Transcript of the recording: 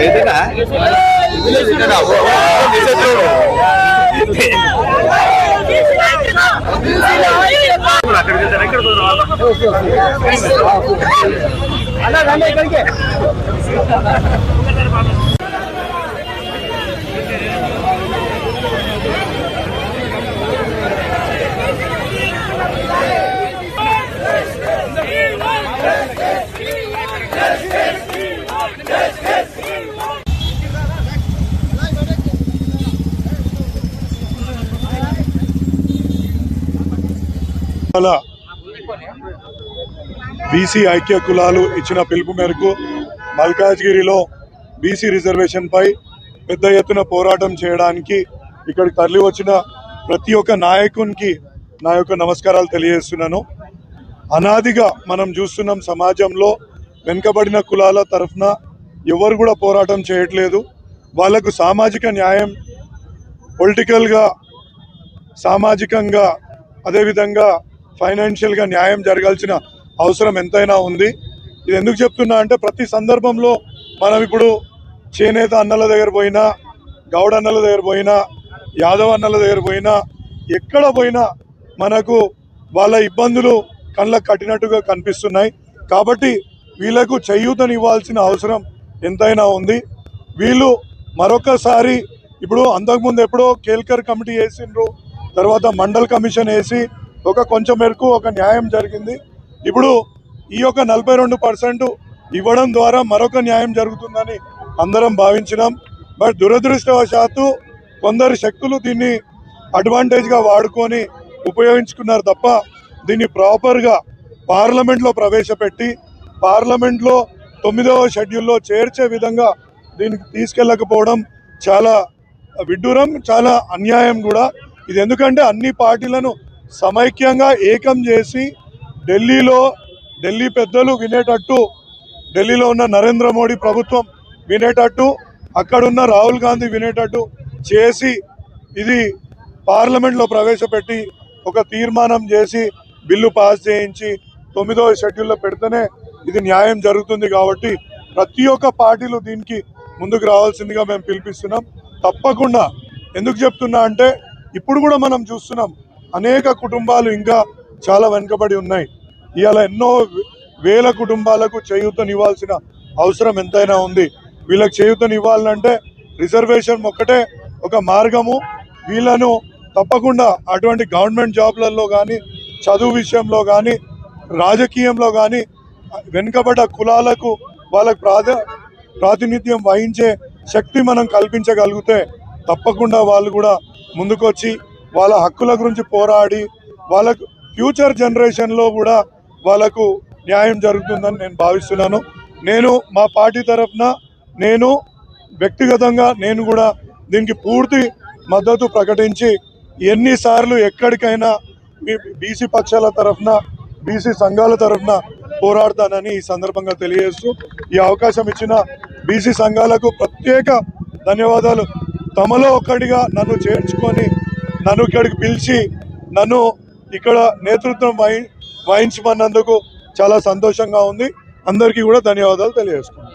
ఏదైనా ఇవాళ బీసీ ఐక్య కులాలు ఇచ్చిన పిలుపు మేరకు మల్కాజ్గిరిలో బీసీ రిజర్వేషన్ పై పెద్ద ఎత్తున పోరాటం చేయడానికి ఇక్కడికి తరలి వచ్చిన ప్రతి ఒక్క నాయకునికి నా యొక్క నమస్కారాలు తెలియజేస్తున్నాను. అనాదిగా మనం చూస్తున్నాం సమాజంలో వెనుకబడిన కులాల తరఫున ఎవరు కూడా పోరాటం చేయట్లేదు. వాళ్ళకు సామాజిక న్యాయం పొలిటికల్గా సామాజికంగా అదేవిధంగా ఫైనాన్షియల్గా న్యాయం జరగాల్సిన అవసరం ఎంతైనా ఉంది. ఇది ఎందుకు చెప్తున్నా అంటే ప్రతి సందర్భంలో మనం ఇప్పుడు చేనేత అన్నల దగ్గర పోయినా గౌడ అన్నల దగ్గర పోయినా యాదవ్ అన్నల దగ్గర పోయినా ఎక్కడ పోయినా మనకు వాళ్ళ ఇబ్బందులు కళ్ళకు కట్టినట్టుగా కనిపిస్తున్నాయి. కాబట్టి వీళ్ళకు చేయూతనివ్వాల్సిన అవసరం ఎంతైనా ఉంది. వీళ్ళు మరొకసారి ఇప్పుడు అంతకుముందు ఎప్పుడో కేల్కర్ కమిటీ వేసిండ్రు తర్వాత మండల్ కమిషన్ వేసి ఒక కొంచెం మేరకు ఒక న్యాయం జరిగింది. ఇప్పుడు ఈ యొక్క నలభై రెండు పర్సెంట్ ఇవ్వడం ద్వారా మరొక న్యాయం జరుగుతుందని అందరం భావించినాం. బట్ దురదృష్టవశాత్తు కొందరు శక్తులు దీన్ని అడ్వాంటేజ్గా వాడుకొని ఉపయోగించుకున్నారు తప్ప దీన్ని ప్రాపర్గా పార్లమెంట్లో ప్రవేశపెట్టి పార్లమెంట్లో తొమ్మిదవ షెడ్యూల్లో చేర్చే విధంగా దీనికి తీసుకెళ్ళకపోవడం చాలా విడ్డూరం చాలా అన్యాయం కూడా. ఇది ఎందుకంటే అన్ని పార్టీలను సమైక్యంగా ఏకం చేసి ఢిల్లీలో ఢిల్లీ పెద్దలు వినేటట్టు ఢిల్లీలో ఉన్న నరేంద్ర మోడీ ప్రభుత్వం వినేటట్టు అక్కడున్న రాహుల్ గాంధీ వినేటట్టు చేసి ఇది పార్లమెంట్లో ప్రవేశపెట్టి ఒక తీర్మానం చేసి బిల్లు పాస్ చేయించి తొమ్మిదవ షెడ్యూల్లో పెడితేనే ఇది న్యాయం జరుగుతుంది కాబట్టి ప్రతి ఒక్క పార్టీలు దీనికి ముందుకు రావాల్సిందిగా మేము పిలిపిస్తున్నాం. తప్పకుండా. ఎందుకు చెప్తున్నా అంటే ఇప్పుడు కూడా మనం చూస్తున్నాం. అనేక కుటుంబాలు ఇంకా చాలా వెనుకబడి ఉన్నాయి. ఇవాళ ఎన్నో వేల కుటుంబాలకు చేయూతనివ్వాల్సిన అవసరం ఎంతైనా ఉంది. వీళ్ళకి చేయూతనివ్వాలంటే రిజర్వేషన్ ఒక్కటే ఒక మార్గము. వీళ్ళను తప్పకుండా అటువంటి గవర్నమెంట్ జాబ్లలో కానీ చదువు విషయంలో కానీ రాజకీయంలో కానీ వెనుకబడ్డ కులాలకు వాళ్ళకు ప్రాధ ప్రాతినిధ్యం వహించే శక్తి మనం కల్పించగలిగితే తప్పకుండా వాళ్ళు కూడా ముందుకొచ్చి వాళ్ళ హక్కుల గురించి పోరాడి వాళ్ళకు ఫ్యూచర్ జనరేషన్లో కూడా వాళ్ళకు న్యాయం జరుగుతుందని నేను భావిస్తున్నాను. నేను మా పార్టీ తరఫున నేను వ్యక్తిగతంగా నేను కూడా దీనికి పూర్తి మద్దతు ప్రకటించి ఎన్నిసార్లు ఎక్కడికైనా మీ బీసీ పక్షాల తరఫున బీసీ సంఘాల తరఫున పోరాడతానని ఈ సందర్భంగా తెలియజేస్తూ ఈ అవకాశం ఇచ్చిన బీసీ సంఘాలకు ప్రత్యేక ధన్యవాదాలు. తమలో ఒక్కడిగా నన్ను చేర్చుకొని నన్ను ఇక్కడికి పిలిచి నన్ను ఇక్కడ నేతృత్వం వహించమన్నందుకు చాలా సంతోషంగా ఉంది. అందరికీ కూడా ధన్యవాదాలు తెలియజేస్తున్నాను